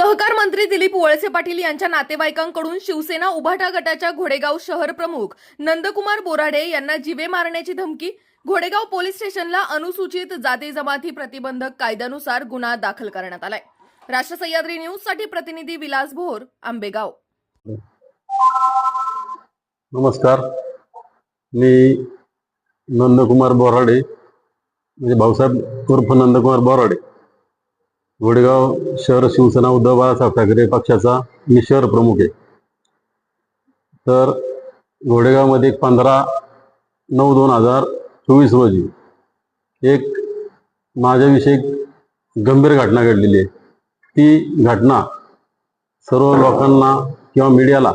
सहकार मंत्री दिलीप वळसे पाटील यांच्या नातेवाईकांकडून शिवसेना उभाटा गटाच्या घोडेगाव शहर प्रमुख नंदकुमार बोराडे यांना जिवे मारण्याची धमकी घोडेगाव पोलीस स्टेशनला अनुसूचित जाती जमाती प्रतिबंधक कायद्यानुसार गुन्हा दाखल करण्यात आलाय. राष्ट्र सह्याद्री न्यूजसाठी प्रतिनिधी विलास भोर आंबेगाव. नमस्कार. मी नंदकुमार बोराडे म्हणजे भाऊसाहेब उर्फ नंदकुमार बोराडे. वडगाव शहर शिवसेना उद्धव बाळासाहेब ठाकरे पक्षाचा मी शहर प्रमुख आहे. तर घोडेगावमध्ये पंधरा नऊ दोन हजार चोवीस रोजी एक माझ्याविषयी गंभीर घटना घडलेली आहे. ती घटना सर्व लोकांना किंवा मीडियाला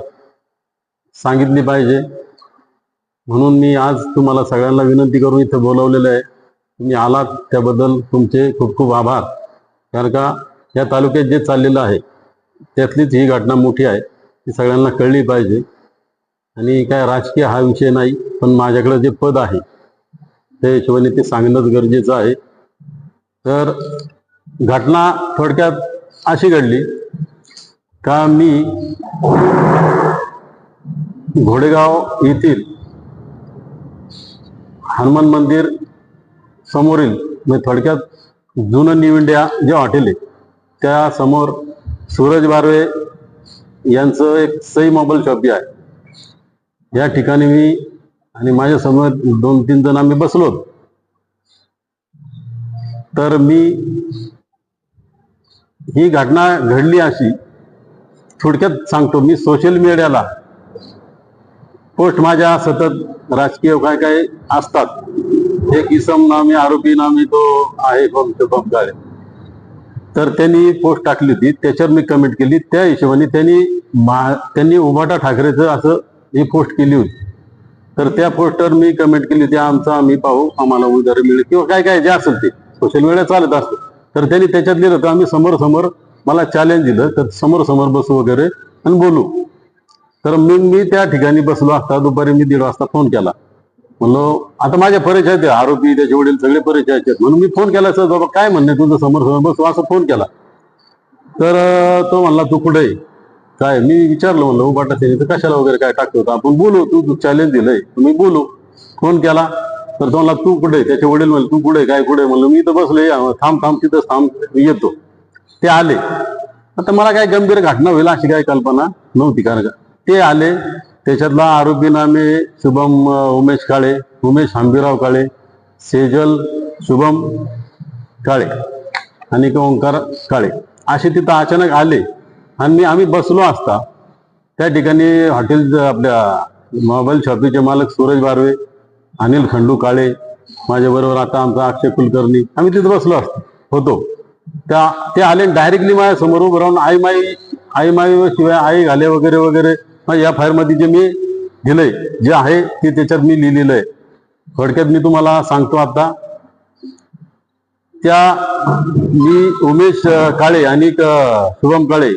सांगितली पाहिजे. म्हणून मी आज तुम्हाला सगळ्यांना विनंती करून इथं बोलवलेलं आहे. तुम्ही आलात त्याबद्दल तुमचे खूप खूप आभार. कारण का या तालुक्यात जे चाललेलं आहे त्यातलीच ही घटना मोठी आहे ती सगळ्यांना कळली पाहिजे. आणि काय राजकीय हा विषय नाही पण माझ्याकडे जे पद आहे त्या हिशोबाने ते सांगणंच गरजेचं आहे. तर घटना थोडक्यात अशी घडली का मी घोडेगाव येथील हनुमान मंदिर समोरील म्हणजे थोडक्यात जुनं न्यू इंडिया जे हॉटेल आहे त्या समोर सूरज बारवे यांचं एक सई मोबाईल शॉपी आहे. या ठिकाणी मी आणि माझ्यासमोर दोन तीन जण आम्ही बसलो तर मी ही घटना घडली अशी थोडक्यात सांगतो. मी सोशल मीडियाला पोस्ट माझ्या सतत राजकीय काय काय असतात एक इसम नामी आरोपी नामी तो आहे बम शुभम काळे तर त्यांनी पोस्ट टाकली होती. त्याच्यावर मी कमेंट केली. त्या हिशोबाने त्यांनी त्यांनी उभाटा ठाकरेचं असं ही पोस्ट केली होती. तर त्या पोस्टवर मी कमेंट केली होती आमचं आम्ही पाहू आम्हाला उधार मिळेल. किंवा काय काय जे असेल ते. सोशल मीडिया चालत असतं. तर त्यांनी त्याच्यात लिहिलं होतं आम्ही समोर समोर मला चॅलेंज दिलं तर समोर समोर बसू वगैरे आणि बोलू. तर मी मी त्या ठिकाणी बसलो. असता दुपारी मी दीड वाजता फोन केला. म्हणलो आता माझ्या परिचय आहेत आरोपी त्याचे वडील सगळे परिचयाचे आहेत. म्हणून मी फोन केला सर बाबा काय म्हणणे तुझं समोर समोर? असं फोन केला. तर तो म्हणला तू कुठे आहे? काय? मी विचारलं म्हणलं हो, उभाटा तर कशाला वगैरे काय टाकतो आपण बोलू तू तू चॅलेंज दिलंय तुम्ही बोलू. फोन केला. तर तो म्हणला तू कुठे त्याचे वडील म्हणले तू कुठे काय कुठे म्हणलं मी तर बसले थांब थांब तिथं थांब मी येतो. ते आले. आता मला काय गंभीर घटना होईल अशी काय कल्पना नव्हती कारण का? ते आले. त्याच्यातला आरोपी नामे शुभम उमेश काळे उमेश हंबीराव काळे सेजल शुभम काळे आणि ओंकार काळे असे तिथं अचानक आले आणि आम्ही बसलो असता. त्या ठिकाणी हॉटेल आपल्या मोबाईल शॉपीचे मालक सूरज बारवे अनिल खंडू काळे माझ्याबरोबर आता आमचा अक्षय कुलकर्णी आम्ही तिथं बसलो असतो होतो. त्या ते आले डायरेक्टली माझ्यासमोर उभं राहून आई माई आई माई शिवाय आई घाले वगैरे वगैरे या फायरमध्ये जे मी दिलंय जे आहे ते त्याच्यात मी लिहिलेलं आहे थोडक्यात मी तुम्हाला सांगतो आता. त्या मी उमेश काळे आणि शुभम काळे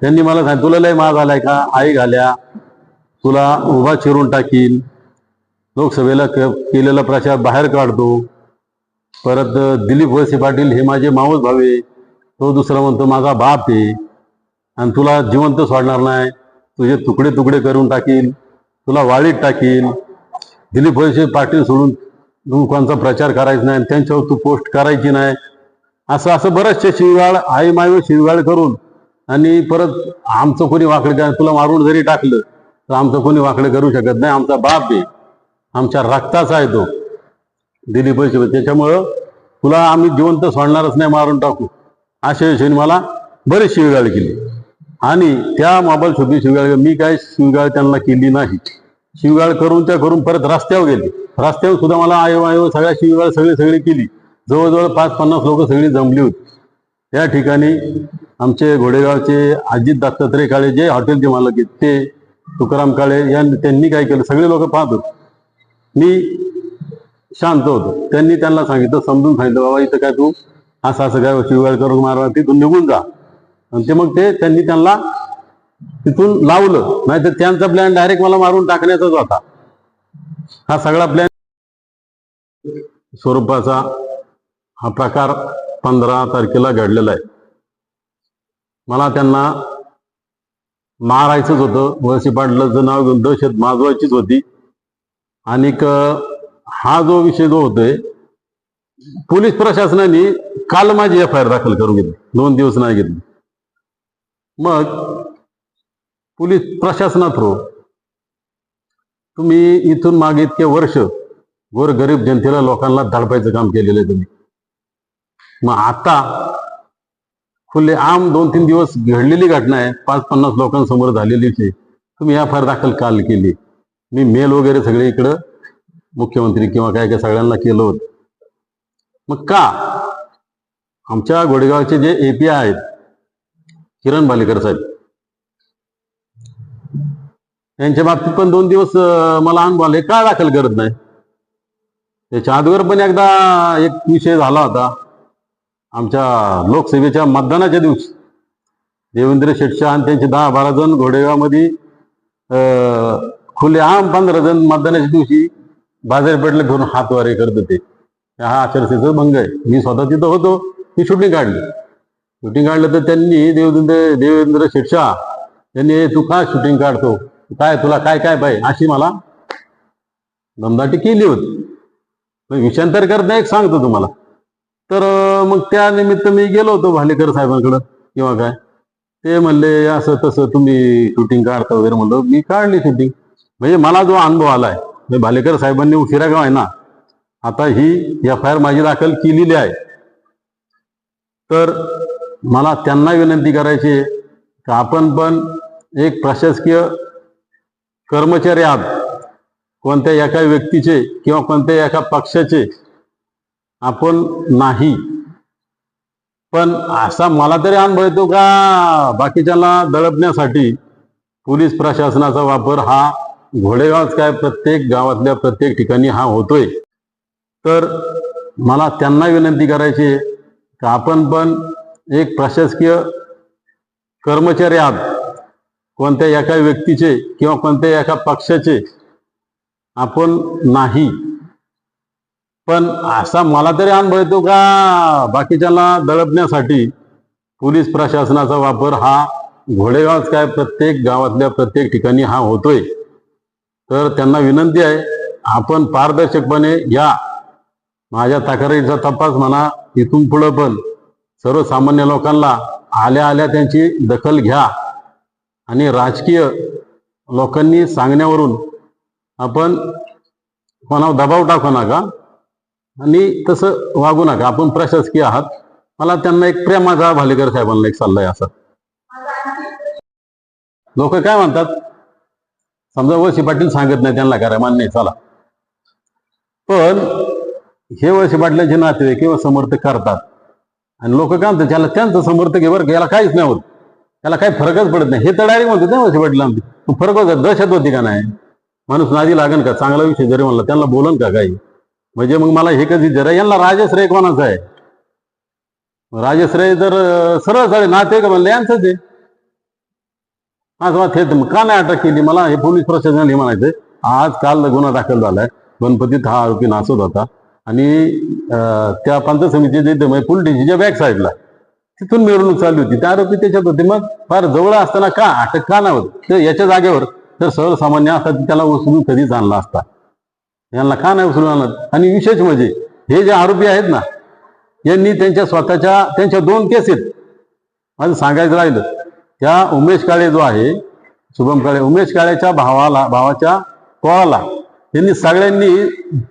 त्यांनी मला सांग तुला लय माग आलाय का? आई घाल्या. तुला उभा चिरून टाकील लोकसभेला केलेला प्रचार बाहेर काढतो. परत दिलीप वळसे पाटील हे माझे मावस भावे तो दुसरा म्हणतो माझा बाप आहे. आणि तुला जिवंत सोडणार नाही. तुझे तुकडे तुकडे करून टाकील तुला वाळीत टाकील दिलीप वळसे पाटील सोडून तू कोणचा प्रचार करायचा नाही त्यांच्यावर तू पोस्ट करायची नाही. असं असं बरेचसे शिवगाळ आई माय शिवगाळ करून आणि परत आमचं कोणी वाकडे काय तुला मारून जरी टाकलं तर आमचं कोणी वाकडे करू शकत नाही. आमचा बाप आहे आमच्या रक्ताचा आहे तो. दिलीप वळसे त्याच्यामुळं तुला आम्ही जिवंत सोडणारच नाही मारून टाकू. अशा विषयी मला बरीच शिवगाळ केली. आणि त्या मोबाईल शोधी शिवगाळ मी काय शिवगाळ त्यांना केली नाही. शिवगाळ करून त्या करून परत रस्त्यावर गेले. रस्त्यावर सुद्धा मला आयो आयो सगळ्या शिवगाळ सगळी सगळी केली. जवळजवळ पाच पन्नास लोक सगळी जमली होती. त्या ठिकाणी आमचे घोडेगावचे अजित दत्तात्रय काळे जे हॉटेलचे मालक आहेत ते तुकाराम काळे यांनी त्यांनी काय केलं? सगळे लोक पाहत होते. मी शांत होतो. त्यांनी त्यांना सांगितलं समजून सांगितलं बाबा इथं काय तू असं असं काय शिवगाळ करून मारवा तिथून निघून जा. आणि ते मग ते त्यांनी त्यांना तिथून लावलं. नाहीतर त्यांचा प्लॅन डायरेक्ट मला मारून टाकण्याचाच होता. हा सगळा प्लॅन स्वरूपाचा हा प्रकार पंधरा तारखेला घडलेला आहे. मला त्यांना मारायचंच होतं. वळसी पाटलाचं नाव घेऊन दहशत माजवायचीच होती. आणि हा जो विषय जो होतोय पोलीस प्रशासनाने काल माझी एफ आय आर दाखल करून घेतली. दोन दिवस नाही घेतली. मग पोलीस प्रशासना थ्रू तुम्ही इथून मागे इतके वर्ष गोर गरीब जनतेला लोकांना धडपायचं काम केलेलं आहे तुम्ही. मग आता खुले आम दोन तीन दिवस घडलेली घटना आहे. पाच पन्नास लोकांसमोर झालेली आहे. तुम्ही एफ आय आर दाखल काल केली. मी मेल वगैरे सगळे इकडं मुख्यमंत्री किंवा काय काय सगळ्यांना केलं होतं. मग का? आमच्या घोडेगावचे जे एपीआय आहेत किरण भालेकर साहेब. यांच्या बाबतीत पण दोन दिवस मला अनुभव आले. का दाखल करत नाही? त्याच्या अगोदर पण एकदा एक विषय झाला होता. आमच्या लोकसभेच्या मतदानाच्या दिवशी देवेंद्र शेटशाह आणि त्यांचे दहा बारा जण घोडेगावमध्ये खुले आम पंधरा जण मतदानाच्या दिवशी बाजारपेठला घेऊन हातवारे करत होते. हा आचारसंहितेचा भंग आहे. मी स्वतः तिथं होतो. मी शूटिंग काढली. शूटिंग काढलं तर त्यांनी देवेंद्र देवेंद्र शेटशा त्यांनी तू काय शूटिंग काढतो? काय तुला काय काय बाई? अशी मला दमदाटी केली होती. विषांतर विषयांतर करता एक सांगतो तुम्हाला. तर मग त्या निमित्त मी गेलो होतो भालेकर साहेबांकडं. किंवा काय? ते म्हणले असं तसं तुम्ही शूटिंग काढता वगैरे म्हणलं. मी काढली शूटिंग म्हणजे मला जो अनुभव आलाय म्हणजे भालेकर साहेबांनी उशिरा गाव आहे ना आता ही एफ आय आर माझी दाखल केलेली आहे. तर मला त्यांना विनंती करायची आहे की आपण पण एक प्रशासकीय कर्मचारी आहात कोणत्या एका व्यक्तीचे किंवा कोणत्या एका पक्षाचे आपण नाही. पण असा मला तरी अनुभव येतो का? बाकीच्याला दळपण्यासाठी पोलीस प्रशासनाचा वापर हा घोडेगावच काय? प्रत्येक गावातल्या प्रत्येक ठिकाणी हा होतोय. तर मला त्यांना विनंती करायची आहे का आपण पण एक प्रशासकीय कर्मचारी आहात कोणत्या एका व्यक्तीचे किंवा कोणत्या एका पक्षाचे आपण नाही. पण असा मला तरी अनुभव येतो का बाकीच्याला दळपण्यासाठी पोलीस प्रशासनाचा वापर हा घोडेगावच काय प्रत्येक गावातल्या प्रत्येक ठिकाणी हा होतोय. तर त्यांना विनंती आहे आपण पारदर्शकपणे या माझ्या तक्रारीचा तपास म्हणा इथून पुढं पण सर्वसामान्य लोकांना आल्या आल्या त्यांची दखल घ्या. आणि राजकीय लोकांनी सांगण्यावरून आपण कोणावर दबाव टाकू नका आणि तसं वागू नका. आपण प्रशासकीय आहात. मला त्यांना एक प्रेमाचा भालेकर साहेबांना एक सल्ला आहे असा. लोक काय म्हणतात? समजा वळसे पाटील सांगत नाही त्यांना करा मान्य चला. पण हे वळसे पाटलांचे नातेवाईक किंवा समर्थक करतात. आणि लोक काय म्हणतात त्याला त्यांचं समर्थक आहे बरं याला काहीच नाही होत. त्याला काही फरकच पडत नाही. हे तर डायरेक्ट म्हणतात ना वडील पाटील फरक होत दहशत होती का नाही? माणूस नादी लागन का? चांगला विषय जरी म्हणला त्यांना बोलन का काही? म्हणजे मग मला हे कधी जरा यांना राजश्रय कोणाचा आहे? राजश्रय जर सरळ सरळ नाते का म्हणलं यांचंच आहे. असं मग हेच का नाही अटक केली? मला हे पोलीस प्रशासनाने म्हणायचं आज काल गुन्हा दाखल झालाय. गणपतीत हा आरोपी नाचत होता. आणि त्या पंचायत समितीचे दमयपूल म्हणजे बॅक साईडला तिथून मिरवणूक चालली होती. त्या आरोपी त्याच्यात होते. मग फार जवळ असताना का? अटक का नाही तर याच्या जागेवर तर सर्वसामान्य असतात त्याला उचलून कधीच आणला असता? यांना का नाही उचलून आणलं? आणि विशेष म्हणजे हे जे आरोपी आहेत ना यांनी त्यांच्या स्वतःच्या त्यांच्या दोन केस आहेत. माझं सांगायचं राहिलं त्या उमेश काळे जो आहे शुभम काळे उमेश काळेच्या भावाला भावाच्या पोळाला यांनी सगळ्यांनी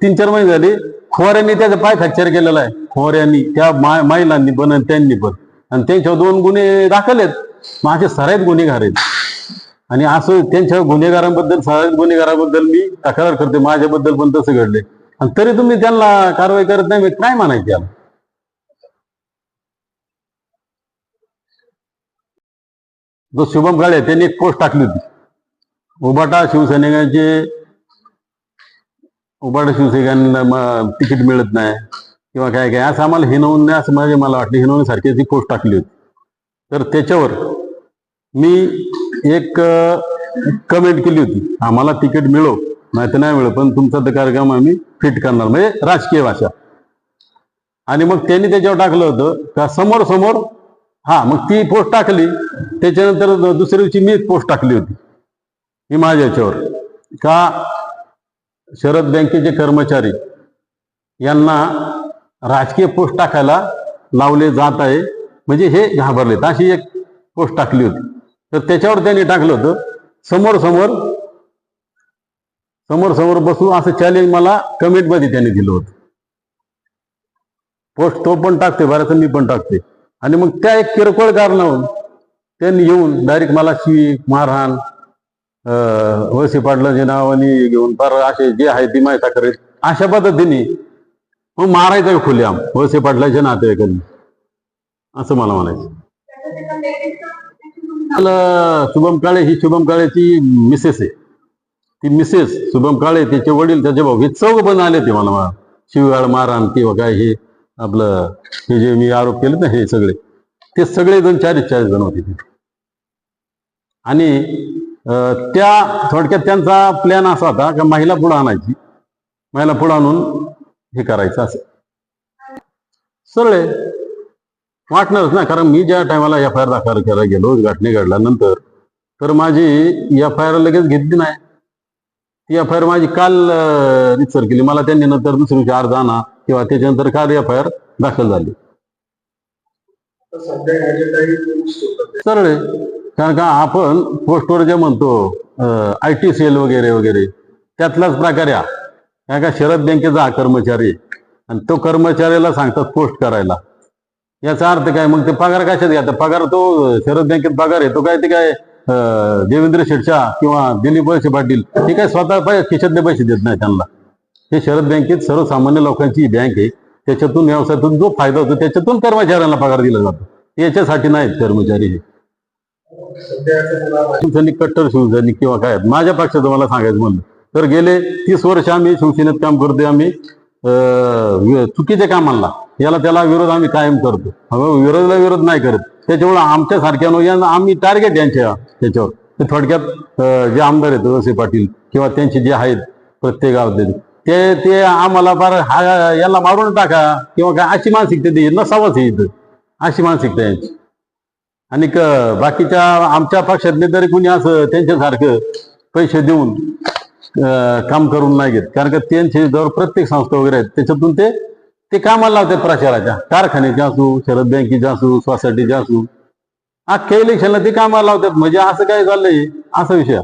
तीन चार महिने झाले खोऱ्यांनी त्याचा पाय खच्चर केलेला आहे. खोऱ्यांनी त्या मा महिलांनी पण आणि त्यांनी पण. आणि त्यांच्यावर दोन गुन्हे दाखल आहेत माझे सराईत गुन्हेगार आहेत. आणि असं त्यांच्या गुन्हेगारांबद्दल सराईत गुन्हेगाराबद्दल मी तक्रार करते. माझ्याबद्दल पण तसं घडले आणि तरी तुम्ही त्यांना कारवाई करत नाही मी काय म्हणायचं याला. जो शुभम गाळे त्यांनी एक पोस्ट टाकली होती. उभाटा शिवसैनिकांचे उबाड शिवसैनिकांना म- तिकीट मिळत नाही. किंवा काय काय असं आम्हाला हिनवून नाही असं म्हणजे मला वाटलं हिनवण्यासारखी ती पोस्ट टाकली होती. तर त्याच्यावर मी एक कमेंट केली होती. आम्हाला तिकीट मिळो नाही तर नाही मिळो पण तुमचा तर कार्यक्रम आम्ही फिट करणार. म्हणजे राजकीय भाषा. आणि मग त्यांनी त्याच्यावर टाकलं होतं का समोर समोर हा मग ती पोस्ट टाकली. त्याच्यानंतर दुसऱ्या दिवशी मी पोस्ट टाकली होती. मी माझ्या याच्यावर. का शरद बँकेचे कर्मचारी यांना राजकीय पोस्ट टाकायला लावले जात आहे. म्हणजे हे घाबरलेत. अशी एक पोस्ट टाकली होती. तर त्याच्यावर त्यांनी टाकलं होतं समोर समोर समोर समोर बसू असं चॅलेंज मला कमेंटमध्ये त्यांनी दिलं होतं. पोस्ट तो पण टाकते बऱ्याच मी पण टाकते. आणि मग त्या एक किरकोळ कारणावरून त्यांनी येऊन डायरेक्ट मला शीख मारहाण अं, वळसे पाटलाचे नावाने घेऊन फार असे जे आहे ती माहिती करेल अशा पद्धतीने मग मारायचं खुल्याम वसे पाटलाच्या नातेवाईकांनी असं मला म्हणायचं. शुभम काळे ही शुभम काळेची मिसेस आहे. ती मिसेस शुभम काळे तिचे वडील त्याचे भाऊ हे चौघ पण आले ते मला मा- शिवगाळ मारहाण किंवा काय हे आपलं हे जे मी आरोप केले ना हे सगळे. ते सगळे जण चाळीस चाळीस जण होते आणि त्या थोडक्यात त्यांचा प्लॅन असा होता का महिला पुढं आणायची. महिला पुढं आणून हे करायचं असं. सरळ आहे. वाटणारच ना कारण मी ज्या टायमाला एफ आय आर दाखल करायला गेलो घटने घडल्यानंतर तर माझी एफ आय आर लगेच घेतली नाही. ती एफ आय आर माझी काल रितसर केली. मला त्यांनी नंतर दुसरी दिवशी अर्ज आणा किंवा त्याच्यानंतर काल एफ आय आर दाखल झाली. सरळ आहे. कारण का आपण पोस्टवर जे म्हणतो आय टी सेल वगैरे वगैरे त्यातलाच प्रकार या. कारण का शरद बँकेचा हा कर्मचारी आणि तो कर्मचाऱ्याला सांगतात पोस्ट करायला. याचा अर्थ काय? मग ते पगार कशात घ्या? पगार तो शरद बँकेत पगार आहे. तो काय ते काय देवेंद्र शिरशा किंवा दिलीप वळसे पाटील हे काय स्वतः खिशातले पैसे देत नाही त्यांना. हे शरद बँकेत सर्वसामान्य लोकांची ही बँक आहे. त्याच्यातून व्यवसायातून जो फायदा होतो त्याच्यातून कर्मचाऱ्यांना पगार दिला जातो. याच्यासाठी नाहीत कर्मचारी हे सध्या याचं नाव आहे. शिवसैनिक कट्टर शिवसैनिक किंवा काय? माझ्या पक्षाचं मला सांगायचं म्हणलं तर गेले तीस वर्ष आम्ही शिवसेनेत काम करतोय आम्ही चुकीच्या कामाला याला त्याला विरोध आम्ही कायम करतो विरोधाला विरोध नाही करत. त्याच्यामुळे आमच्या सारख्यानं यांना आम्ही टार्गेट यांच्या त्याच्यावर. ते थोडक्यात जे आमदार आहेत वळसे पाटील किंवा त्यांचे जे आहेत प्रत्येक गावातले ते ते आम्हाला फार हा याला मारून टाका किंवा काय अशी मानसिकता ती नसावंच इथं. अशी मानसिकता यांची. आणि क- बाकीच्या आमच्या पक्षातले तरी कुणी असं त्यांच्यासारखं पैसे देऊन काम करून नाही घेत. कारण का त्यांचे जवळ प्रत्येक संस्था वगैरे आहेत. त्याच्यातून ते ते कामाला लावतात प्रचाराच्या. कारखान्याच्या असू शरद बँकेच्या असू सोसायटीच्या असू. अख्ख्या इलेक्शनला ते कामाला लावतात. म्हणजे असं काय झालंय असा विषय.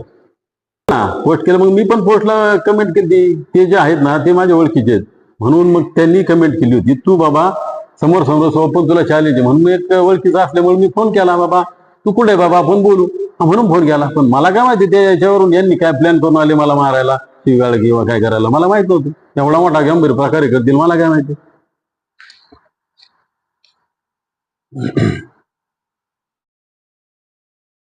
ना पोस्ट केलं मग मी पण पोस्टला कमेंट केली. ते जे आहेत ना ते माझ्या ओळखीचे आहेत. म्हणून मग त्यांनी कमेंट केली होती. तू बाबा समोर समोर सोबत तुला चॅलेंज म्हणून मी एक ओळखीचा असल्यामुळे मी फोन केला बाबा तू कुठे बाबा? आपण बोलू. म्हणून फोन केला. पण मला काय माहिती त्या याच्यावरून यांनी काय प्लॅन करून आले मला मारायला? शिवाळ किंवा काय करायला? मला माहीत नव्हतं. एवढा मोठा गंभीर प्रकारे करतील मला काय माहिती?